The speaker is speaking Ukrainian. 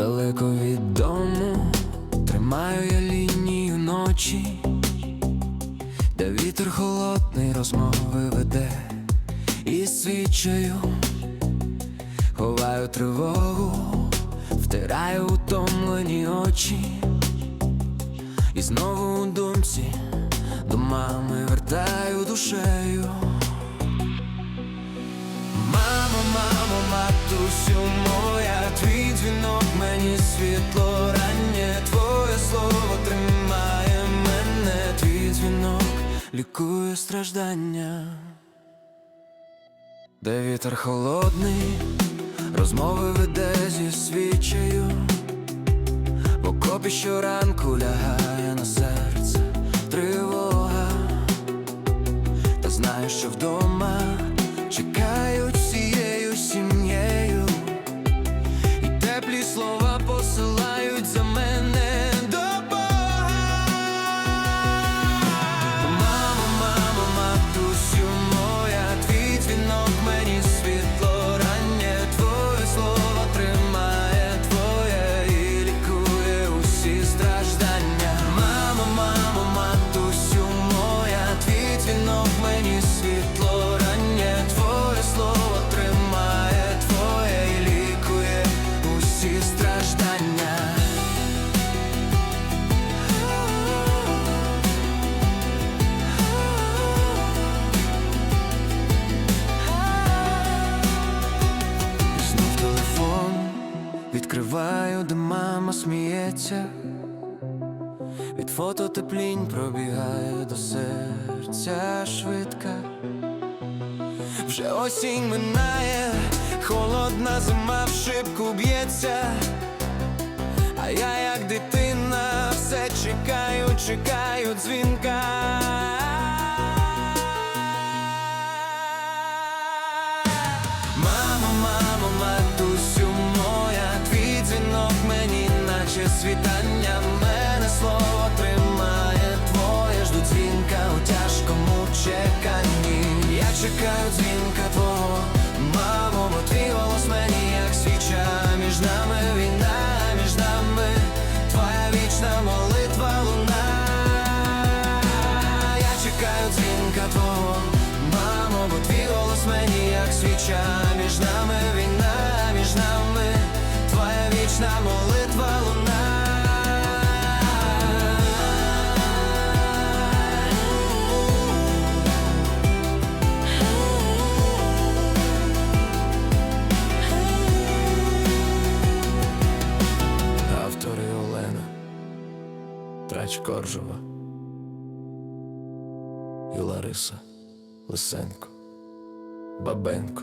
Далеко від дому тримаю я лінію ночі, де вітер холодний розмови веде і свічею, ховаю тривогу, втираю утомлені очі, і знову у думці до мами вертаю душею. Мамо, мамо, матусю світло раннє, твоє слово тримає мене, твій дзвінок лікує страждання, де вітер холодний, розмови веде зі свічею, в окопі щоранку лягає на серце тривога, та знаю, що вдома чекають всією теплі слова посилають відкриваю, де мама сміється. Від фото теплінь пробігає до серця швидка. Вже осінь минає, холодна зима в шибку б'ється. А я, як дитина, все чекаю, чекаю дзвінка. Світання, мене слово тримає, твоє жду дзвінка у тяжкому чеканні. Я чекаю дзвінка твого, мамо, бо твій голос мені, як свіча, між нами війна, між нами твоя вічна молитва луна. Я чекаю дзвінка твого, мамо, бо твій голос мені як свіча, Трач Коржова. І Лариса Лисенко. Бабенко